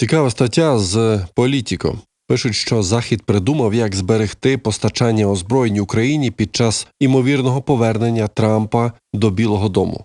Цікава стаття з Політіко. Пишуть, що Захід придумав, як зберегти постачання озброєнь Україні під час імовірного повернення Трампа до Білого Дому.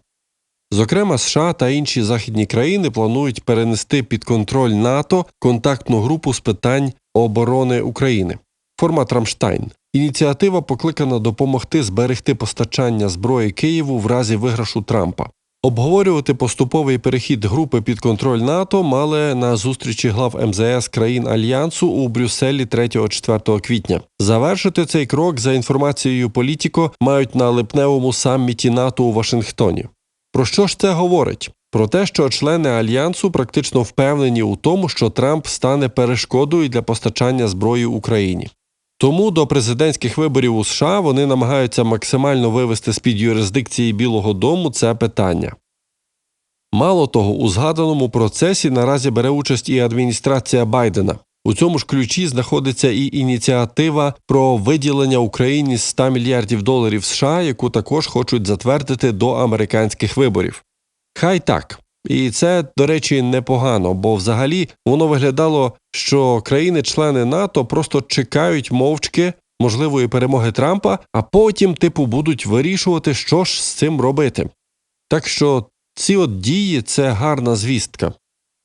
Зокрема, США та інші західні країни планують перенести під контроль НАТО контактну групу з питань оборони України. Формат Рамштайн. Ініціатива покликана допомогти зберегти постачання зброї Києву в разі виграшу Трампа. Обговорювати поступовий перехід групи під контроль НАТО мали на зустрічі глав МЗС країн Альянсу у Брюсселі 3-4 квітня. Завершити цей крок за інформацією Політіко мають на липневому саміті НАТО у Вашингтоні. Про що ж це говорить? Про те, що члени альянсу практично впевнені у тому, що Трамп стане перешкодою для постачання зброї Україні. Тому до президентських виборів у США вони намагаються максимально вивести з під юрисдикції Білого Дому це питання. Мало того, у згаданому процесі наразі бере участь і адміністрація Байдена. У цьому ж ключі знаходиться і ініціатива про виділення Україні 100 мільярдів доларів США, яку також хочуть затвердити до американських виборів. Хай так. І це, до речі, непогано, бо взагалі воно виглядало, що країни-члени НАТО просто чекають мовчки можливої перемоги Трампа, а потім, типу, будуть вирішувати, що ж з цим робити. Так що ці от дії це гарна звістка.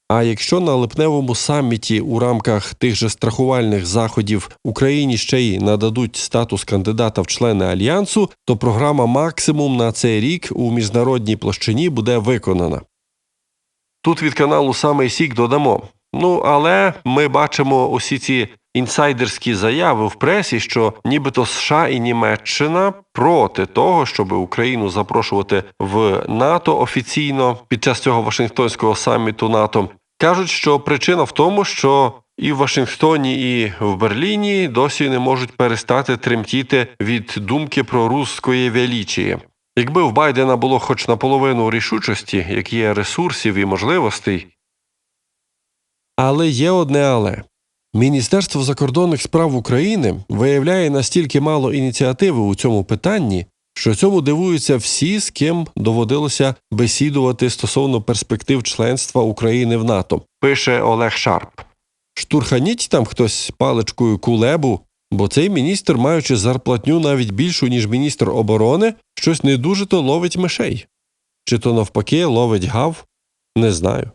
А якщо на липневому саміті у рамках тих же страхувальних заходів Україні ще й нададуть статус кандидата в члени альянсу, то програма максимум на цей рік у міжнародній площині буде виконана. Тут від каналу Самий Сік додамо. Ну, але ми бачимо усі ці інсайдерські заяви в пресі, що нібито США і Німеччина проти того, щоб Україну запрошувати в НАТО офіційно під час цього Вашингтонського саміту НАТО. Кажуть, що причина в тому, що і в Вашингтоні, і в Берліні досі не можуть перестати тремтіти від думки про русської величіє. Якби в Байдена було хоч наполовину рішучості, як є ресурсів і можливостей. Але є одне але. Міністерство закордонних справ України виявляє настільки мало ініціативи у цьому питанні, що цьому дивуються всі, з ким доводилося бесідувати стосовно перспектив членства України в НАТО, пише Олег Шарп. Штурханіть там хтось паличкою кулебу, бо цей міністр, маючи зарплатню навіть більшу, ніж міністр оборони, щось не дуже то ловить мишей. Чи то навпаки ловить гав, не знаю.